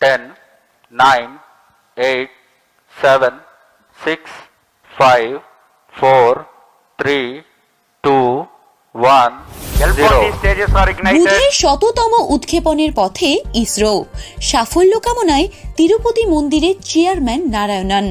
Ten nine eight seven six five four three two one zero L40 stages are ignited. বুধের শততম উৎক্ষেপণের পথে ইসরো। সাফল্য কামনায় তিরুপতি মন্দিরের চেয়ারম্যান নারায়ণন।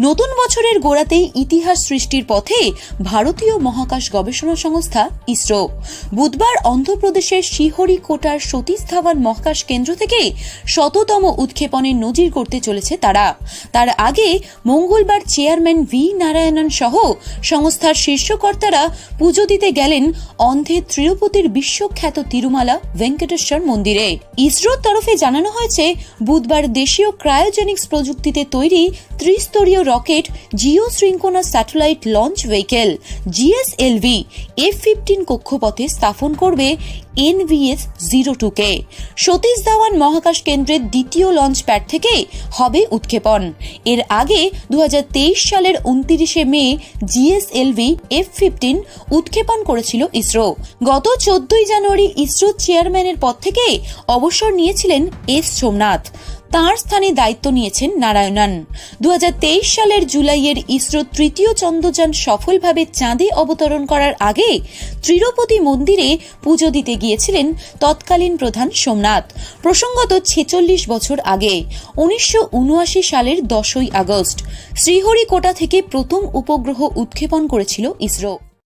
নতুন বছরের গোড়াতেই ইতিহাস সৃষ্টির পথে ভারতীয় মহাকাশ গবেষণা সংস্থা ইসরো। বুধবার অন্ধ্রপ্রদেশের শ্রীহরিকোটার সতীশ ধাওয়ান মহাকাশ কেন্দ্র থেকে শততম উৎক্ষেপণের নজির করতে চলেছে তারা। তার আগে মঙ্গলবার চেয়ারম্যান ভি নারায়ণন সহ সংস্থার শীর্ষকর্তারা পুজো দিতে গেলেন অন্ধ্রের তিরুপতির বিশ্বখ্যাত তিরুমালা ভেঙ্কটেশ্বর মন্দিরে। ইসরোর তরফে জানানো হয়েছে, বুধবার দেশীয় ক্রায়োজেনিক্স প্রযুক্তিতে তৈরি ত্রিস্তরীয় রকেট জিও শৃঙ্খলা satellite launch vehicle, GSLV, F fifteen কক্ষপথে স্থাপন করবে এনভিএস জিরো টুকে। সতীশ ধাওয়ান মহাকাশ কেন্দ্রের দ্বিতীয় লঞ্চ প্যাড থেকে হবে উৎক্ষেপণ। এর আগে দু হাজার তেইশ সালের উনত্রিশে মে জিএসএলভি এফ ফিফটিন উৎক্ষেপণ করেছিল ইসরো। গত চোদ্দই জানুয়ারি ইসরো চেয়ারম্যানের পদ থেকে অবসর নিয়েছিলেন এস সোমনাথ। তাঁর স্থানে দায়িত্ব নিয়েছেন নারায়ণন। দু হাজার তেইশ সালের জুলাইয়ের ইসরো তৃতীয় চন্দ্রযান সফলভাবে চাঁদে অবতরণ করার আগে ত্রিরুপতি মন্দিরে পুজো দিতে গিয়েছিলেন তৎকালীন প্রধান সোমনাথ, প্রসঙ্গত ছেচল্লিশ বছর আগে, উনিশশো উনআশি সালের দশই আগস্ট। শ্রীহরিকোটা থেকে প্রথম উপগ্রহ উৎক্ষেপণ করেছিল ইসরো।